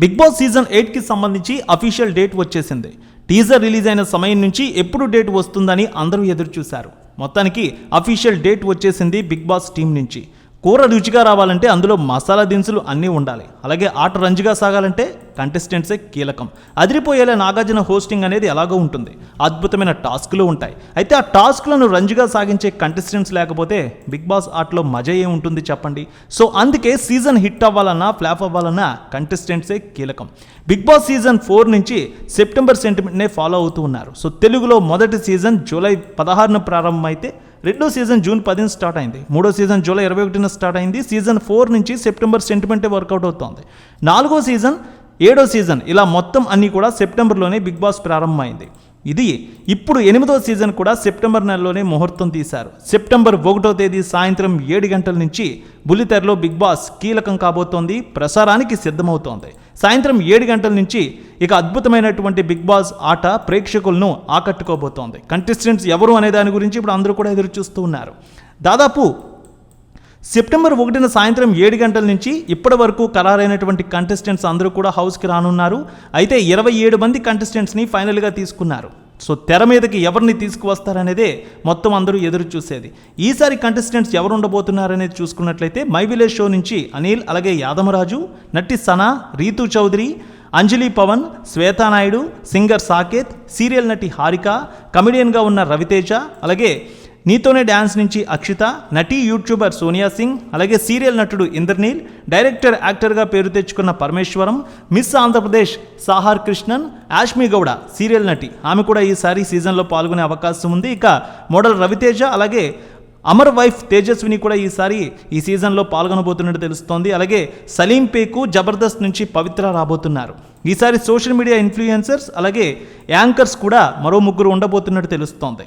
Big Boss season ఎయిట్కి సంబంధించి official date వచ్చేసింది. టీజర్ రిలీజ్ అయిన సమయం నుంచి ఎప్పుడు డేట్ వస్తుందని అందరూ ఎదురు చూశారు మొత్తానికి అఫీషియల్ డేట్ వచ్చేసింది బిగ్ బాస్ టీం నుంచి. కూర రుచిగా రావాలంటే అందులో మసాలా దినుసులు అన్నీ ఉండాలి. అలాగే ఆట రంజుగా సాగాలంటే కంటెస్టెంట్సే కీలకం. అదిరిపోయేలా నాగార్జున హోస్టింగ్ అనేది ఎలాగో ఉంటుంది. అద్భుతమైన టాస్క్లు ఉంటాయి. అయితే ఆ టాస్క్లను రంజుగా సాగించే కంటెస్టెంట్స్ లేకపోతే బిగ్ బాస్ ఆటలో మజా ఏ ఉంటుంది చెప్పండి? సో అందుకే సీజన్ హిట్ అవ్వాలన్నా ఫ్లాప్ అవ్వాలన్నా కంటెస్టెంట్సే కీలకం. బిగ్ బాస్ సీజన్ ఫోర్ నుంచి సెప్టెంబర్ సెంటిమెంట్నే ఫాలో అవుతూ ఉన్నారు. సో తెలుగులో మొదటి సీజన్ జూలై పదహారున ప్రారంభమైతే రెండో సీజన్ జూన్ పదిన స్టార్ట్ అయింది. మూడో సీజన్ జూలై ఇరవై ఒకటిన స్టార్ట్ అయింది. సీజన్ ఫోర్ నుంచి సెప్టెంబర్ సెంటిమెంటే వర్కౌట్ అవుతోంది. నాలుగో సీజన్ ఏడో సీజన్. ఇలా మొత్తం అన్నీ కూడా సెప్టెంబర్లోనే బిగ్ బాస్ ప్రారంభమైంది. ఇది ఇప్పుడు ఎనిమిదో సీజన్ కూడా సెప్టెంబర్ నెలలోనే ముహూర్తం తీశారు. సెప్టెంబర్ ఒకటో తేదీ సాయంత్రం ఏడు గంటల నుంచి బుల్లితెరలో బిగ్ బాస్ కీలకం కాబోతోంది ప్రసారానికి సిద్ధమవుతోంది. సాయంత్రం ఏడు గంటల నుంచి ఇక అద్భుతమైనటువంటి బిగ్ బాస్ ఆట ప్రేక్షకులను ఆకట్టుకోబోతోంది. కంటెస్టెంట్స్ ఎవరు అనే దాని గురించి ఇప్పుడు అందరూ కూడా ఎదురు చూస్తూ ఉన్నారు. దాదాపు సెప్టెంబర్ ఒకటిన సాయంత్రం ఏడు గంటల నుంచి ఇప్పటి వరకు ఖరారైనటువంటి కంటెస్టెంట్స్ అందరూ కూడా హౌస్కి రానున్నారు. అయితే ఇరవై ఏడు మంది కంటెస్టెంట్స్ని ఫైనల్గా తీసుకున్నారు. సో తెర మీదకి ఎవరిని తీసుకువస్తారనేదే మొత్తం అందరూ ఎదురు చూసేది. ఈసారి కంటెస్టెంట్స్ ఎవరు ఉండబోతున్నారనేది చూసుకున్నట్లయితే మై విలేజ్ షో నుంచి అనిల్ అలాగే యాదమరాజు నటి సనా రీతు చౌదరి అంజలి పవన్ శ్వేతానాయుడు సింగర్ సాకేత్ సీరియల్ నటి హారిక కమెడియన్గా ఉన్న రవితేజ అలాగే నీతోనే డ్యాన్స్ నుంచి అక్షిత నటి యూట్యూబర్ సోనియా సింగ్ అలాగే సీరియల్ నటుడు ఇంద్రనీల్ డైరెక్టర్ యాక్టర్గా పేరు తెచ్చుకున్న పరమేశ్వరం మిస్ ఆంధ్రప్రదేశ్ సాహార్ కృష్ణన్ యాష్మి గౌడ సీరియల్ నటి. ఆమె కూడా ఈసారి సీజన్లో పాల్గొనే అవకాశం ఉంది. ఇక మోడల్ రవితేజ అలాగే అమర్ వైఫ్ తేజస్విని కూడా ఈసారి ఈ సీజన్లో పాల్గొనబోతున్నట్టు తెలుస్తోంది. అలాగే సలీం పేకు జబర్దస్త్ నుంచి పవిత్ర రాబోతున్నారు. ఈసారి సోషల్ మీడియా ఇన్ఫ్లుయెన్సర్స్ అలాగే యాంకర్స్ కూడా మరో ముగ్గురు ఉండబోతున్నట్టు తెలుస్తోంది.